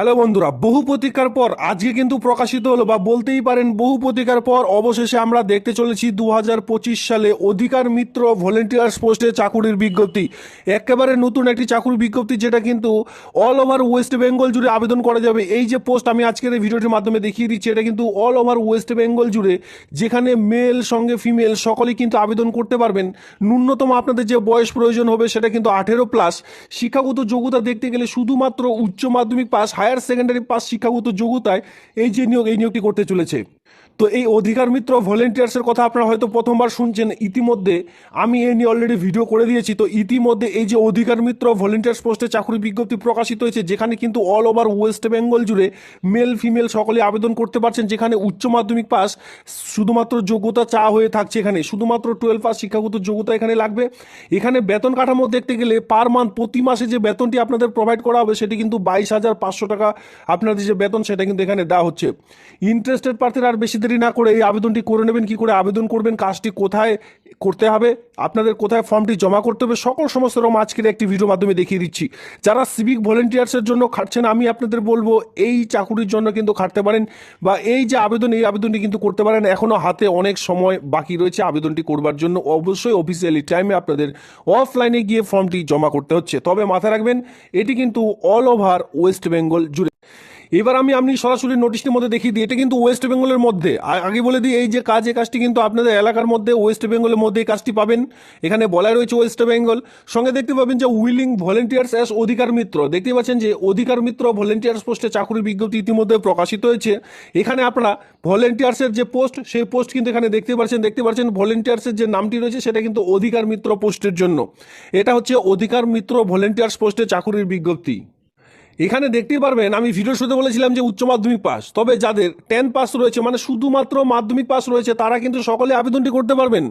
Hello বন্ধুরা, বহু প্রতীক্ষার পর, আজকে কিন্তু প্রকাশিত হলো বা বলতেই পারেন বহু প্রতীক্ষার পর, অবশেষে আমরা দেখতে চলেছি দু হাজার পঁচিশ সালে অধিকার মিত্র ভলেন্টিয়ার্স পোস্টে চাকুরির বিজ্ঞপ্তি। একেবারে নতুন একটি চাকুরির বিজ্ঞপ্তি, যেটা কিন্তু অল ওভার ওয়েস্ট বেঙ্গল জুড়ে আবেদন করা যাবে। এই যে পোস্ট আমি আজকের এই ভিডিওটির মাধ্যমে দেখিয়ে দিচ্ছি, এটা কিন্তু অল ওভার ওয়েস্ট বেঙ্গল জুড়ে, যেখানে মেল সঙ্গে ফিমেল সকলেই কিন্তু আবেদন করতে পারবেন। ন্যূনতম আপনাদের যে বয়স প্রয়োজন হবে, সেটা কিন্তু আঠেরো প্লাস শিক্ষাগত যোগ্যতা দেখতে গেলে শুধুমাত্র উচ্চ মাধ্যমিক পাস হায়ার সেকেন্ডারি পাস শিক্ষাগত যোগ্যতায় এই যে নিয়োগ এই নিয়োগটি করতে চলেছে। তো এই অধিকার মিত্র ভলেন্টিয়ার্সের কথা আপনারা হয়তো প্রথমবার শুনছেন, ইতিমধ্যে আমি এ নিয়ে অলরেডি ভিডিও করে দিয়েছি। তো ইতিমধ্যে এই যে অধিকার মিত্র ভলেন্টিয়ার্স পোস্টে চাকরি বিজ্ঞপ্তি প্রকাশিত হয়েছে, যেখানে কিন্তু অল ওভার ওয়েস্ট বেঙ্গল জুড়ে মেল ফিমেল সকলে আবেদন করতে পারছেন, যেখানে উচ্চ মাধ্যমিক পাস শুধুমাত্র যোগ্যতা চা হয়ে থাকছে এখানে। শুধুমাত্র টুয়েলভ পাস শিক্ষাগত যোগ্যতা এখানে লাগবে। এখানে বেতন কাঠামো দেখতে গেলে পার মান্থ প্রতি মাসে যে বেতনটি আপনাদের প্রোভাইড করা হবে, সেটি কিন্তু বাইশ হাজার পাঁচশো টাকা আপনাদের যে বেতন, সেটা কিন্তু এখানে দেওয়া হচ্ছে। ইন্টারেস্টেড প্রার্থীরা আর বেশি দেরি না করে এই আবেদনটি করে নেবেন, কি করে আবেদন করবেন, কাজটি কোথায় করতে হবে, আপনাদের কোথায় ফর্মটি জমা করতে হবে, সকল সমস্ত রকম আজকের একটি ভিডিওর মাধ্যমে দেখিয়ে দিচ্ছি। যারা সিভিক ভলেন্টিয়ার্সের জন্য খাটছেন, আমি আপনাদের বলব, এই চাকুরির জন্য কিন্তু খাটতে পারেন বা এই যে আবেদন, এই আবেদনটি কিন্তু করতে পারেন। এখনও হাতে অনেক সময় বাকি রয়েছে আবেদনটি করবার জন্য। অবশ্যই অফিসিয়ালি টাইমে আপনাদের অফলাইনে গিয়ে ফর্মটি জমা করতে হচ্ছে। তবে মাথায় রাখবেন, এটি কিন্তু অল ওভার ওয়েস্ট বেঙ্গল জুড়ে এবার আমি আপনি সরাসরি নোটিশটির মধ্যে দেখিয়ে দিই, এটা কিন্তু ওয়েস্ট বেঙ্গলের মধ্যে। আগে বলে দিই, এই যে কাজ, এই কাজটি কিন্তু আপনাদের এলাকার মধ্যে ওয়েস্ট বেঙ্গলের মধ্যে এই কাজটি পাবেন। এখানে বলা রয়েছে ওয়েস্ট বেঙ্গল সঙ্গে দেখতে পাবেন যে উইলিং ভলেন্টিয়ার্স অ্যাস অধিকার মিত্র দেখতে পাচ্ছেন যে অধিকার মিত্র ভলেন্টিয়ার্স পোস্টে চাকরির বিজ্ঞপ্তি ইতিমধ্যে প্রকাশিত হয়েছে। এখানে আপনারা ভলেন্টিয়ার্সের যে পোস্ট সেই পোস্ট কিন্তু এখানে দেখতে পাচ্ছেন। দেখতে পাচ্ছেন ভলেন্টিয়ার্সের যে নামটি রয়েছে, সেটা কিন্তু অধিকার মিত্র পোস্টের জন্য। এটা হচ্ছে অধিকার মিত্র ভলেন্টিয়ার্স পোস্টে চাকরির বিজ্ঞপ্তি। এখানে দেখতেই পারবেন, আমি ভিডিও শুরুতে বলেছিলাম যে উচ্চ মাধ্যমিক পাস তবে যাদের টেন পাস রয়েছে মানে শুধুমাত্র মাধ্যমিক পাস রয়েছে, তারা কিন্তু সকলে আবেদনটি করতে পারবেন।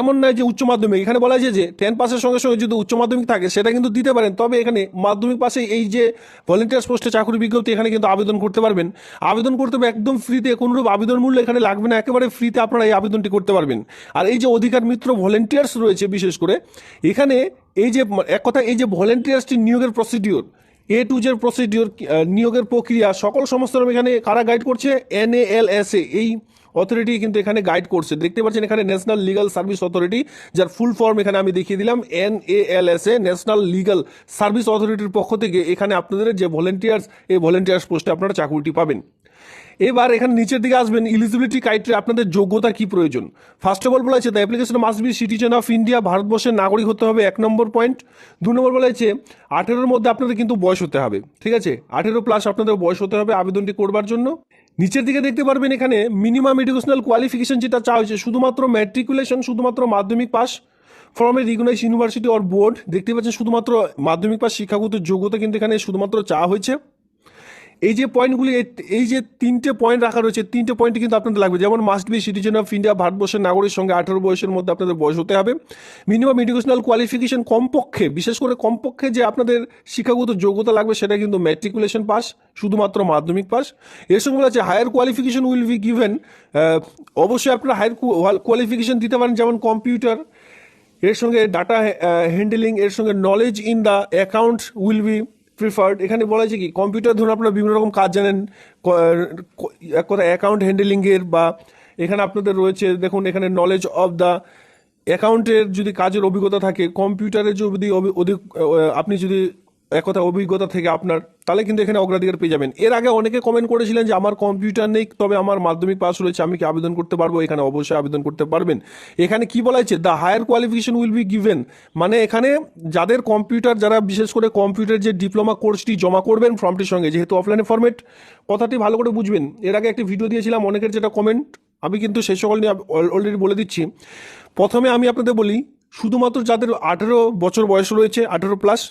এমন নয় যে উচ্চ মাধ্যমিক, এখানে বলা যায় যে টেন পাসের সঙ্গে সঙ্গে যদি উচ্চ মাধ্যমিক থাকে, সেটা কিন্তু দিতে পারেন। তবে এখানে মাধ্যমিক পাশে এই যে ভলেন্টিয়ার্স পোস্টে চাকরি বিজ্ঞপ্তি, এখানে কিন্তু আবেদন করতে পারবেন। আবেদন করতে হবে একদম ফ্রিতে কোনোরূপ আবেদন মূল্য এখানে লাগবে না, একেবারে ফ্রিতে আপনারা এই আবেদনটি করতে পারবেন। আর এই যে অধিকার মিত্র ভলেন্টিয়ার্স রয়েছে বিশেষ করে, এখানে এই যে, এক কথা এই যে ভলেন্টিয়ার্সটি নিয়োগের procedure A to Z procedure নিয়োগের প্রক্রিয়া সকল সমস্ত এখানে কারা গাইড করছে? এন এ এল এস এ এই অথরিটি কিন্তু এখানে গাইড করছে। দেখতে পাচ্ছেন এখানে ন্যাশনাল লিগাল সার্ভিস অথরিটি যার ফুল ফর্ম এখানে আমি দেখিয়ে দিলাম N A L S A national legal service অথরিটির পক্ষ থেকে এখানে আপনাদের যে ভলেন্টিয়ার্স এই ভলেন্টিয়ার্স পোস্টে আপনারা চাকুরিটি পাবেন। এবার এখানে নিচের দিকে আসবেন ইলিজিবিলিটি ক্রাইটেরিয়া আপনাদের যোগ্যতা কি প্রয়োজন? ফার্স্ট অফ অল বলা হয়েছে the application must be citizen of India ভারতবর্ষের নাগরিক হতে হবে। এক নম্বর পয়েন্ট দু নম্বর বলা হয়েছে আঠেরোর মধ্যে আপনাদের কিন্তু বয়স হতে হবে। ঠিক আছে? আঠেরো প্লাস আপনাদের বয়স হতে হবে আবেদনটি করবার জন্য। নিচের দিকে দেখতে পারবেন এখানে মিনিমাম এডুকেশনাল কোয়ালিফিকেশন যেটা চাওয়া হয়েছে, শুধুমাত্র ম্যাট্রিকুলেশন শুধুমাত্র মাধ্যমিক pass from a recognise university or board দেখতে পাচ্ছেন শুধুমাত্র মাধ্যমিক পাস শিক্ষাগত যোগ্যতা কিন্তু এখানে শুধুমাত্র চাওয়া হয়েছে। এই যে পয়েন্টগুলি এই- যে তিনটে পয়েন্ট রাখা রয়েছে, তিনটে পয়েন্ট কিন্তু আপনাদের লাগবে। যেমন must be citizen of India ভারতবর্ষের নাগরিক সঙ্গে আঠারো বয়সের মধ্যে আপনাদের বয়স হতে হবে। মিনিমাম এডুকেশনাল কোয়ালিফিকেশন কমপক্ষে, বিশেষ করে কমপক্ষে যে আপনাদের শিক্ষাগত যোগ্যতা লাগবে, সেটা কিন্তু ম্যাট্রিকুলেশন পাস শুধুমাত্র মাধ্যমিক পাস এর সঙ্গে বলা আছে higher qualification will be given অবশ্যই আপনারা হায়ার কোয়ালিফিকেশন দিতে পারেন, যেমন কম্পিউটার এর সঙ্গে ডাটা হ্যান্ডেলিং এর সঙ্গে knowledge in the account will be preferred এখানে বলা হয়েছে কি কম্পিউটার ধরুন আপনারা বিভিন্ন রকম কাজ জানেন এক কথা অ্যাকাউন্ট হ্যান্ডেলিংয়ের বা এখানে আপনাদের রয়েছে, দেখুন এখানে নলেজ অফ দ্য অ্যাকাউন্টের যদি কাজের অভিজ্ঞতা থাকে কম্পিউটারের যদি আপনি যদি এক কথা অভিজ্ঞতা থেকে আপনার, তাহলে কিন্তু এখানে অগ্রাধিকার পেয়ে যাবেন। এর আগে অনেকে কমেন্ট করেছিলেন যে আমার কম্পিউটার নেই, তবে আমার মাধ্যমিক পাস রয়েছে আমি কি আবেদন করতে পারব? এখানে অবশ্যই আবেদন করতে পারবেন। এখানে কি বলা হয়েছে? The higher qualification will be given মানে এখানে যাদের কম্পিউটার যারা বিশেষ করে কম্পিউটার যে ডিপ্লোমা কোর্সটি জমা করবেন ফর্মটির সঙ্গে, যেহেতু অফলাইনে ফর্মেট কথাটি ভালো করে বুঝবেন। এর আগে একটি ভিডিও দিয়েছিলাম, অনেকের যেটা কমেন্ট আমি কিন্তু সেই সকল নিয়ে অলরেডি বলে দিচ্ছি। প্রথমে আমি আপনাদের বলি, শুধুমাত্র যাদের আঠেরো বছর বয়স রয়েছে, আঠেরো প্লাস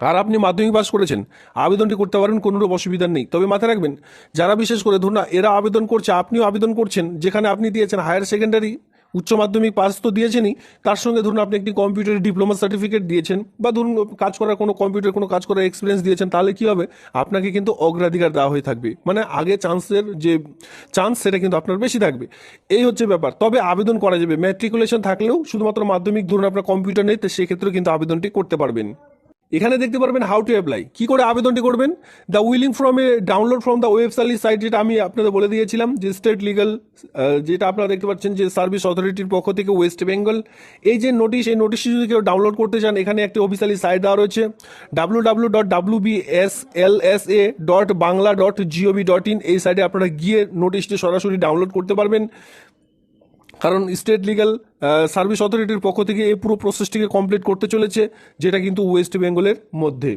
আর আপনি মাধ্যমিক পাস করেছেন। আবেদনটি করতে পারেন, কোনোরূপ অসুবিধা নেই। তবে মাথায় রাখবেন, যারা বিশেষ করে ধরুন এরা আবেদন করছে, আপনিও আবেদন করছেন, যেখানে আপনি দিয়েছেন, হায়ার সেকেন্ডারি, উচ্চ মাধ্যমিক পাস তো দিয়েছেনই, তার সঙ্গে ধরুন আপনি একটি কম্পিউটারের ডিপ্লোমা সার্টিফিকেট দিয়েছেন, বা ধরুন কাজ করার কোনো কম্পিউটার, কোনো কাজ করার এক্সপিরিয়েন্স দিয়েছেন, তাহলে কী হবে? আপনাকে কিন্তু অগ্রাধিকার দেওয়া হয়ে থাকবে। মানে আগে চান্সের যে চান্স, সেটা কিন্তু আপনার বেশি থাকবে। এই হচ্ছে ব্যাপার। তবে আবেদন করা যাবে। ম্যাট্রিকুলেশন থাকলেও শুধুমাত্র মাধ্যমিক ধরুন আপনার কম্পিউটার নেই, তো সেক্ষেত্রেও কিন্তু আবেদনটি করতে পারবেন। এখানে দেখতে পারবেন হাউ টু অ্যাপ্লাই কি করে আবেদনটি করবেন? The willing form a download from the website site যেটা আমি আপনাদের বলে দিয়েছিলাম, যে স্টেট লিগাল যেটা আপনারা দেখতে পাচ্ছেন যে সার্ভিস অথরিটির পক্ষ থেকে ওয়েস্ট বেঙ্গল এই যে নোটিশ এই নোটিশটি যদি কেউ ডাউনলোড করতে চান, এখানে একটি অফিসিয়ালি সাইট দেওয়া রয়েছে W W dot W B S L S A dot Bangla dot G O V dot in এই সাইটে আপনারা গিয়ে নোটিশটি সরাসরি ডাউনলোড করতে পারবেন। কারণ স্টেট লিগ্যাল সার্ভিস অথরিটির পক্ষ থেকে এই পুরো প্রসেসটিকে কমপ্লিট করতে চলেছে, যেটা কিন্তু ওয়েস্ট বেঙ্গলের মধ্যে।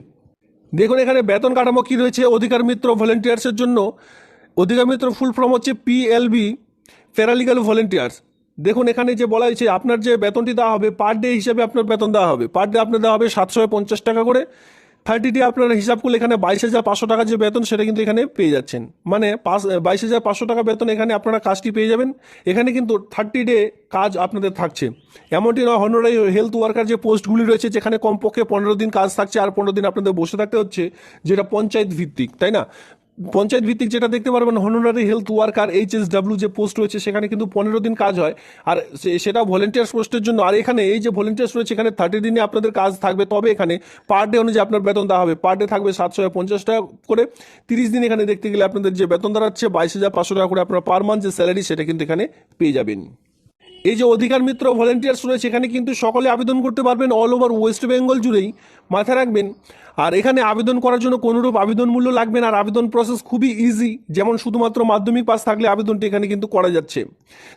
দেখুন, এখানে বেতন কাঠামো কী রয়েছে? অধিকার মিত্র ভলেন্টিয়ার্সের জন্য। অধিকার মিত্র ফুল ফর্ম হচ্ছে পিএলবি প্যারালিগাল ভলেন্টিয়ার্স দেখুন, এখানে যে বলা হয়েছে, আপনার যে বেতনটি দেওয়া হবে পার ডে হিসাবে আপনার বেতন দেওয়া হবে। পার ডে আপনার দেওয়া হবে সাতশো পঞ্চাশ টাকা করে। থার্টি ডে আপনার হিসাব করলে এখানে বাইশ হাজার পাঁচশো টাকা যে বেতন, সেটা কিন্তু এখানে পেয়ে যাচ্ছেন। মানে পাঁচ বাইশ হাজার পাঁচশো টাকা বেতন এখানে আপনারা কাজটি পেয়ে যাবেন? এখানে কিন্তু থার্টি ডে কাজ আপনাদের থাকছে। এমনটি নয় হনরাই হেলথ ওয়ার্কার যে পোস্টগুলি রয়েছে, যেখানে কমপক্ষে পনেরো দিন কাজ থাকছে আর পনেরো দিন আপনাদের বসে থাকতে হচ্ছে, যেটা পঞ্চায়েত ভিত্তিক, তাই না? পঞ্চায়েত ভিত্তিক যেটা দেখতে পারবেন, honorary health worker H S W যে পোস্ট রয়েছে, সেখানে কিন্তু পনেরো দিন কাজ হয়। আর সেটা ভলেন্টিয়ার্স পোস্টের জন্য। আর এখানে এই যে ভলেন্টিয়ার্স রয়েছে, এখানে থার্টি দিনে আপনাদের কাজ থাকবে। তবে এখানে পার ডে অনুযায়ী আপনার বেতন দেওয়া হবে। পার ডে থাকবে সাতশো পঞ্চাশ টাকা করে। তিরিশ দিন এখানে দেখতে গেলে আপনাদের যে বেতন দাঁড়াচ্ছে, বাইশ হাজার পাঁচশো টাকা করে আপনার পার মান্থ যে স্যালারি সেটা কিন্তু এখানে পেয়ে যাবেন। এই যে অধিকার মিত্র ভলেন্টিয়ার্স রয়েছে, এখানে কিন্তু সকলে আবেদন করতে পারবেন। অল ওভার ওয়েস্ট বেঙ্গল জুড়েই মাথায় রাখবেন। আর এখানে আবেদন করার জন্য কোনোরূপ আবেদন মূল্য লাগবে না। আর আবেদন প্রসেস খুবই ইজি যেমন শুধুমাত্র মাধ্যমিক পাস থাকলে আবেদনটি এখানে কিন্তু করা যাচ্ছে।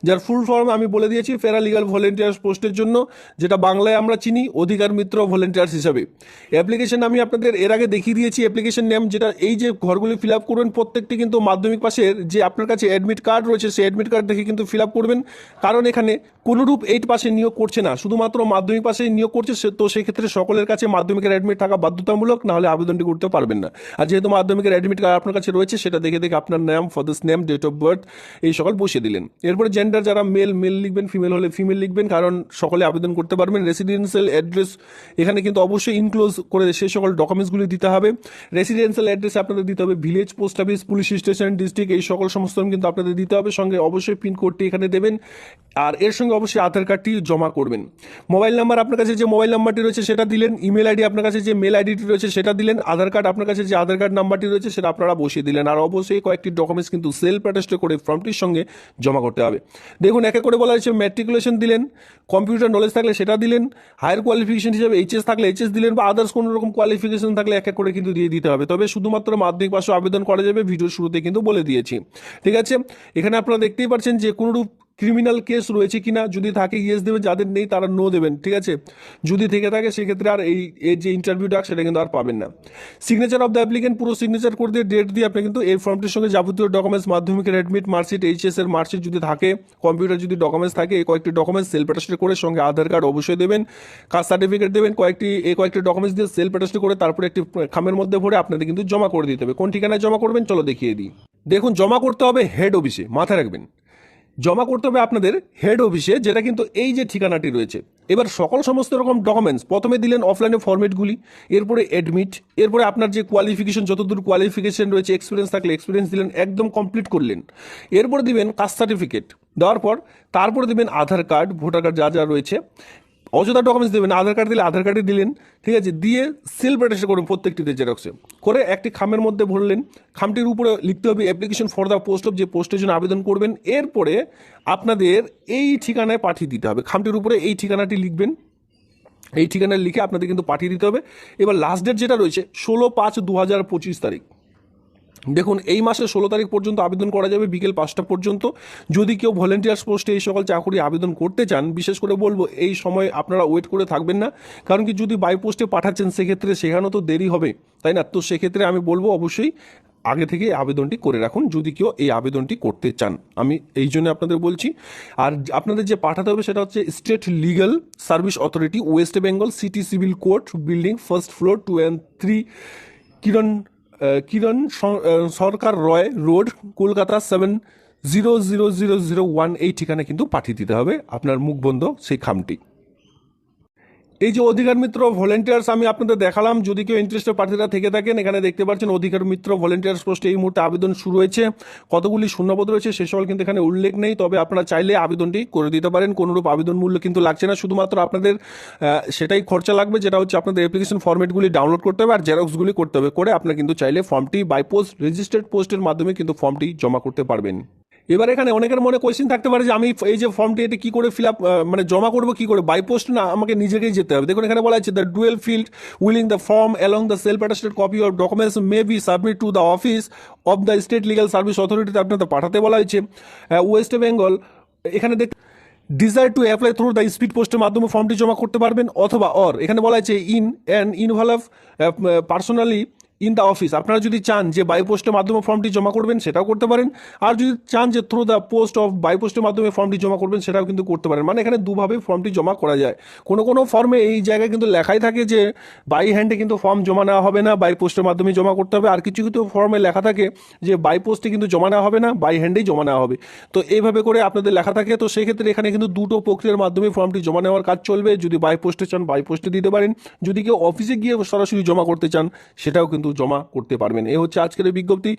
যার ফুল ফর্ম আমি বলে দিয়েছি প্যারালিগাল ভলেন্টিয়ার্স পোস্টের জন্য, যেটা বাংলায় আমরা চিনি, অধিকার মিত্র ভলেন্টিয়ার্স হিসাবে। অ্যাপ্লিকেশন আমি আপনাদের এর আগে দেখিয়ে দিয়েছি অ্যাপ্লিকেশন নেম যেটা, এই যে ঘরগুলি ফিল আপ করবেন, প্রত্যেকটি কিন্তু মাধ্যমিক পাশের যে আপনার কাছে অ্যাডমিট কার্ড রয়েছে, সেই অ্যাডমিট কার্ড দেখে কিন্তু ফিল আপ করবেন। কারণ এখানে কোনোরূপ এইট পাশে নিয়োগ করছে না। শুধুমাত্র মাধ্যমিক পাশে নিয়োগ করছে তো সেক্ষেত্রে সকলের কাছে মাধ্যমিকের অ্যাডমিট থাকা বাধ্যতামূলক না হলে আবেদনটি করতে পারবেন না। আর যেহেতু মাধ্যমিকের অ্যাডমিট কার্ড আপনার কাছে রয়েছে, সেটা দেখে দেখে আপনার নাম father's name date of birth এই সকল বসিয়ে দিলেন। এরপরে জেন্ডার যারা মেল মেল লিখবেন ফিমেল হলে ফিমেল লিখবেন, কারণ সকলে আবেদন করতে পারবেন। রেসিডেন্সিয়াল অ্যাড্রেস এখানে কিন্তু অবশ্যই ইনক্লোজ করে সেই সকল ডকুমেন্টসগুলি দিতে হবে। রেসিডেন্সিয়াল অ্যাড্রেস আপনাদের দিতে হবে village post office police station district এই সকল সমস্ত কিন্তু আপনাদের দিতে হবে। সঙ্গে অবশ্যই পিনকোডটি এখানে দেবেন। আর এর সঙ্গে অবশ্যই আধার কার্ডটি জমা করবেন। মোবাইল নাম্বার আপনার কাছে যে মোবাইল নাম্বারটি রয়েছে, সেটা দিলেন। ইমেল আইডি আপনার কাছে যে মেল আইডিটি রয়েছে সেটা দিলেন, আধার কার্ড আপনার কাছে যে আধার কার্ড নাম্বারটি রয়েছে সেটা আপনারা বসিয়ে দিলেন। আর অবশ্যই কয়েকটি ডকুমেন্টস কিন্তু সেলফ অ্যাটাস্ট করে ফর্মটির সঙ্গে জমা করতে হবে। দেখুন, একে করে বলা হয়েছে ম্যাট্রিকুলেশন দিলেন কম্পিউটার নলেজ থাকলে সেটা দিলেন হায়ার কোয়ালিফিকেশন হিসেবে এইচএস থাকলে এইচএস দিলেন, বা আদার্স কোনো রকম কোয়ালিফিকেশন থাকলে এক এক করে কিন্তু দিয়ে দিতে হবে। তবে শুধুমাত্র মাধ্যমিক পাশে আবেদন করা যাবে ভিডিওর শুরুতে কিন্তু বলে দিয়েছি। ঠিক আছে? এখানে আপনারা দেখতেই পাচ্ছেন যে কোনোরূপ ক্রিমিনাল কেস রয়েছে কিনা যদি থাকে ইয়েস দেবেন যাদের নেই তারা নো দেবেন, ঠিক আছে? যদি থেকে থাকে, সেক্ষেত্রে আর এই এর যে ইন্টারভিউ ডাক সেটা কিন্তু আর পাবেন না। সিগনেচার অফ দ্য অ্যাপ্লিকেন্ট পুরো সিগনেচার করে দিয়ে ডেট দিয়ে আপনি কিন্তু এই ফর্মটির সঙ্গে যাবতীয় ডকুমেন্টস মাধ্যমিকের অ্যাডমিট মার্কশিট এইচএস এর মার্কশিট যদি থাকে কম্পিউটার যদি ডকুমেন্টস থাকে, এই কয়েকটি ডকুমেন্টস সেলফ অ্যাটাস্ট করে সঙ্গে আধার কার্ড অবশ্যই দেবেন, কাস্ট সার্টিফিকেট দেবেন, কয়েকটি, এই কয়েকটি ডকুমেন্টস দিয়ে সেলফ অ্যাটাস্ট করে তারপরে একটি খামের মধ্যে ভরে আপনাদের কিন্তু জমা করে দিতে হবে। কোন ঠিকানায় জমা করবেন, চলো দেখিয়ে দিই। দেখুন, জমা করতে হবে হেড অফিসে মাথায় রাখবেন। জমা করতে হবে আপনাদের হেড অফিসে যেটা কিন্তু এই যে ঠিকানাটি রয়েছে। এবার সকল সমস্ত রকম ডকুমেন্টস প্রথমে দিলেন অফলাইনে ফর্মেটগুলি এরপরে অ্যাডমিট এরপরে আপনার যে কোয়ালিফিকেশন যতদূর কোয়ালিফিকেশন রয়েছে এক্সপিরিয়েন্স থাকলে এক্সপিরিয়েন্স দিলেন, একদম কমপ্লিট করলেন। এরপরে দিবেন কাস্ট সার্টিফিকেট দেওয়ার পর তারপরে দেবেন আধার কার্ড ভোটার কার্ড যা যা রয়েছে। অযথা ডকুমেন্টস দেবেন আধার কার্ড দিলে আধার কার্ডই দিলেন, ঠিক আছে? দিয়ে সেলফ অ্যাটাস্ট করুন প্রত্যেকটিতে জেরক্সে করে একটি খামের মধ্যে ভরলেন, খামটির উপরে লিখতে হবে application for the post of যে পোস্টের জন্য আবেদন করবেন, এরপরে আপনাদের এই ঠিকানায় পাঠিয়ে দিতে হবে। খামটির উপরে এই ঠিকানাটি লিখবেন, এই ঠিকানায় লিখে আপনাদের কিন্তু পাঠিয়ে দিতে হবে। এবার লাস্ট ডেট যেটা রয়েছে, ষোলো পাঁচ দু হাজার পঁচিশ তারিখ। দেখুন, এই মাসের ষোলো তারিখ পর্যন্ত আবেদন করা যাবে, বিকেল পাঁচটা পর্যন্ত। যদি কেউ ভলেন্টিয়ার্স পোস্টে এই সকল চাকরি আবেদন করতে চান, বিশেষ করে বলব, এই সময় আপনারা ওয়েট করে থাকবেন না। কারণ কি, যদি বাই পোস্টে পাঠাচ্ছেন, সেক্ষেত্রে সেখানেও তো দেরি হবে, তাই না? তো সেক্ষেত্রে আমি বলব, অবশ্যই আগে থেকে আবেদনটি করে রাখুন, যদি কেউ এই আবেদনটি করতে চান। আমি এই জন্য আপনাদের বলছি। আর আপনাদের যে পাঠাতে হবে, সেটা হচ্ছে state legal service authority West Bengal city civil court building first floor two and three Kiran Kiran Sarkar Roy road, Kolkata seven zero zero zero zero one এই ঠিকানা কিন্তু পাঠিয়ে দিতে হবে। আপনার মুখবন্ধ সেই খামটি। এই যে অধিকার মিত্র ভলেন্টিয়ার্স আমি আপনাদের দেখালাম, যদি কেউ ইন্টারেস্টেড প্রার্থীরা থেকে থাকেন, এখানে দেখতে পাচ্ছেন অধিকার মিত্র ভলেন্টিয়ার্স পোস্টে এই মুহূর্তে আবেদন শুরু হয়েছে। কতগুলি শূন্যপদ রয়েছে, সে সকল কিন্তু এখানে উল্লেখ নেই, তবে আপনারা চাইলে আবেদনটি করে দিতে পারেন। কোনোরূপ আবেদন মূল্য কিন্তু লাগছে না, শুধুমাত্র আপনাদের সেটাই খরচা লাগবে, যেটা হচ্ছে আপনাদের অ্যাপ্লিকেশন ফর্মেটগুলি ডাউনলোড করতে হবে, আর জেরক্সগুলি করতে হবে, করে আপনারা কিন্তু চাইলে ফর্মটি বাই পোস্ট রেজিস্টার্ড পোস্টের মাধ্যমে কিন্তু ফর্মটি জমা করতে পারবেন। এবার এখানে অনেকের মনে কোয়েশ্চেন থাকতে পারে যে আমি এই যে ফর্মটি এটা কি করে ফিল আপ মানে জমা করব, কি করে? বাই পোস্ট না, আমাকে নিজেকেই যেতে হবে। দেখুন, এখানে বলা আছে the duly filled willing the form along the self attested copy of documents may be submit to the office of the state legal service অথরিটিতে আপনাদের পাঠাতে বলা হয়েছে। ওয়েস্ট বেঙ্গল এখানে দেখ desire to apply through the speed পোস্টের মাধ্যমে ফর্মটি জমা করতে পারবেন অথবা অর এখানে বলা হয়েছে in and involve personally in the office আপনারা যদি চান যে বাই পোস্টের মাধ্যমে ফর্মটি জমা করবেন, সেটাও করতে পারেন। আর যদি চান যে through the post of by পোস্টের মাধ্যমে ফর্মটি জমা করবেন, সেটাও কিন্তু করতে পারেন। মানে এখানে দুভাবে ফর্মটি জমা করা যায়। কোনো কোনো ফর্মে এই জায়গায় কিন্তু লেখাই থাকে যে বাই হ্যান্ডে কিন্তু ফর্ম জমা নেওয়া হবে না বাই পোস্টের মাধ্যমে জমা করতে হবে। আর কিছু কিছু ফর্মে লেখা থাকে যে বাই পোস্টে কিন্তু জমা নেওয়া হবে না বাই হ্যান্ডেই জমা নেওয়া হবে। তো এইভাবে করে আপনাদের লেখা থাকে। তো সেক্ষেত্রে এখানে কিন্তু দুটো প্রক্রিয়ার মাধ্যমে ফর্মটি জমা নেওয়ার কাজ চলবে। যদি বাই পোস্টে চান বাই পোস্টে দিতে পারেন। যদি কেউ অফিসে গিয়ে সরাসরি জমা করতে চান, সেটাও কিন্তু জমা করতে পারবেন। এ হচ্ছে আজকের বিজ্ঞপ্তি।